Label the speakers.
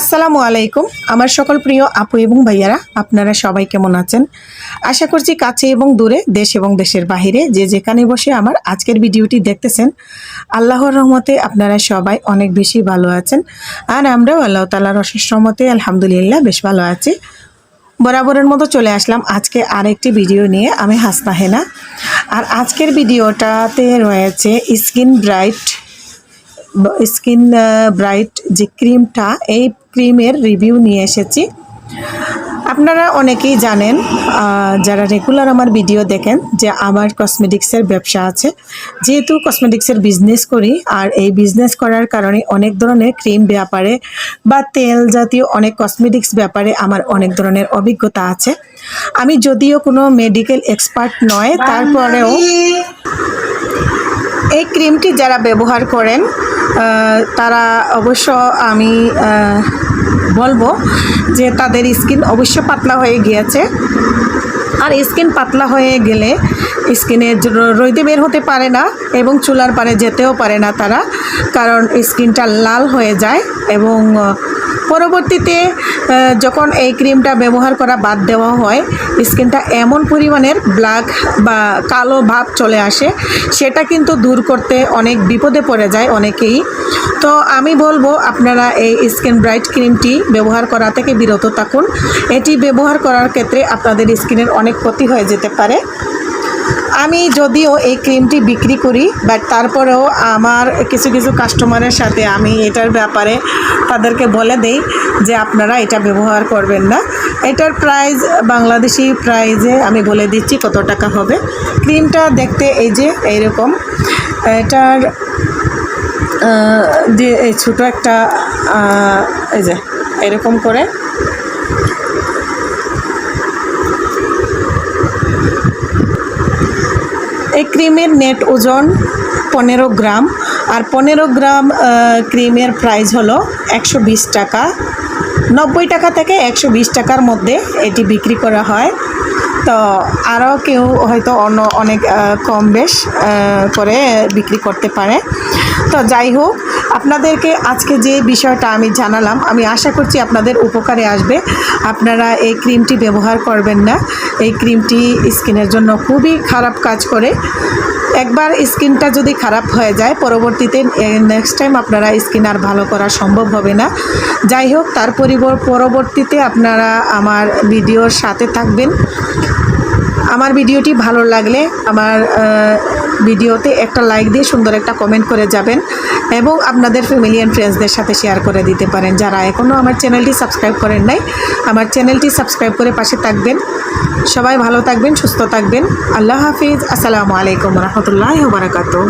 Speaker 1: আসসালামু আলাইকুম, আমার সকল প্রিয় আপু এবং ভাইয়ারা, আপনারা সবাই কেমন আছেন? আশা করছি কাছে এবং দূরে, দেশ এবং দেশের বাহিরে যে যেখানে বসে আমার আজকের ভিডিওটি দেখতেছেন, আল্লাহর রহমতে আপনারা সবাই অনেক বেশি ভালো আছেন। আর আমরাও আল্লাহ তালার অশেষ রহমতে, আলহামদুলিল্লাহ, বেশ ভালো আছি। বরাবরের মতো চলে আসলাম আজকে আরেকটি ভিডিও নিয়ে, আমি হাসনা হেনা। আর আজকের ভিডিওটাতে রয়েছে স্কিন ব্রাইট স্কিন ব্রাইট যে ক্রিমটা এই ক্রিমের রিভিউ নিয়ে এসেছি। আপনারা অনেকেই জানেন যারা রেগুলার আমার ভিডিও দেখেন যে আমার কসমেটিক্সের ব্যবসা আছে। যেহেতু কসমেটিক্সের বিজনেস করি আর এই বিজনেস করার কারণে অনেক ধরনের ক্রিম ব্যাপারে বা তেল জাতীয় অনেক কসমেটিক্স ব্যাপারে আমার অনেক ধরনের অভিজ্ঞতা আছে। আমি যদিও কোনো মেডিকেল এক্সপার্ট নয় তারপরেও এই ক্রিমটি যারা ব্যবহার করেন তারা অবশ্য আমি বলব যে তাদের স্কিন অবশ্য পাতলা হয়ে গিয়েছে। আর স্কিন পাতলা হয়ে গেলে স্কিনে রইতে বের হতে পারে না এবং চুলার পারে যেতেও পারে না তারা, কারণ স্কিনটা লাল হয়ে যায় এবং পরবর্তীতে যখন এই ক্রিমটা ব্যবহার করা বাদ দেওয়া হয়, স্কিনটা এমন পরিমাণের ব্ল্যাক বা কালো ভাব চলে আসে, সেটা কিন্তু দূর করতে অনেক বিপদে পড়ে যায় অনেকেই। তো আমি বলব, আপনারা এই স্কিন ব্রাইট ক্রিমটি ব্যবহার করা থেকে বিরত থাকুন। এটি ব্যবহার করার ক্ষেত্রে আপনাদের স্কিনের অনেক ক্ষতি হয়ে যেতে পারে। আমি যদিও এই ক্রিমটি বিক্রি করি বাট তারপরেও আমার কিছু কিছু কাস্টমারের সাথে আমি এটার ব্যাপারে তাদেরকে বলে দেই যে আপনারা এটা ব্যবহার করবেন না। এটার প্রাইস বাংলাদেশি প্রাইজে আমি বলে দিচ্ছি কত টাকা হবে। ক্রিমটা দেখতে এই যে, এইরকম। এটার যে ছোটো একটা এই যে, এরকম করে। ক্রিমের নেট ওজন পনেরো গ্রাম আর পনেরো গ্রাম ক্রিমের প্রাইস হলো একশো বিশ টাকা। নব্বই টাকা থেকে একশো বিশ টাকার মধ্যে এটি বিক্রি করা হয়। তো আরও কেউ হয়তো অন্য অনেক কম বেশ করে বিক্রি করতে পারে। তো যাই হোক, আপনাদেরকে আজকে যে বিষয়টা আমি জানালাম, আমি আশা করছি আপনাদের উপকারে আসবে। আপনারা এই ক্রিমটি ব্যবহার করবেন না। এই ক্রিমটি স্কিনের জন্য খুবই খারাপ কাজ করে। একবার স্কিনটা যদি খারাপ হয়ে যায়, পরবর্তীতে নেক্সট টাইম আপনারা স্কিন আর ভালো করা সম্ভব হবে না। যাই হোক, তার পরিবর- পরবর্তীতে আপনারা আমার ভিডিওর সাথে থাকবেন। আমার ভিডিওটি ভালো লাগলে, আমার ভিডিওতে একটা লাইক দিয়ে সুন্দর একটা কমেন্ট করে যাবেন এবং আপনাদের ফ্যামিলি অ্যান্ড ফ্রেন্ডসদের সাথে শেয়ার করে দিতে পারেন। যারা এখনও আমার চ্যানেলটি সাবস্ক্রাইব করেন নাই, আমার চ্যানেলটি সাবস্ক্রাইব করে পাশে থাকবেন। সবাই ভালো থাকবেন, সুস্থ থাকবেন। আল্লাহ হাফিজ। আসসালামু আলাইকুম রহমতুল্লাহ বারাকাতু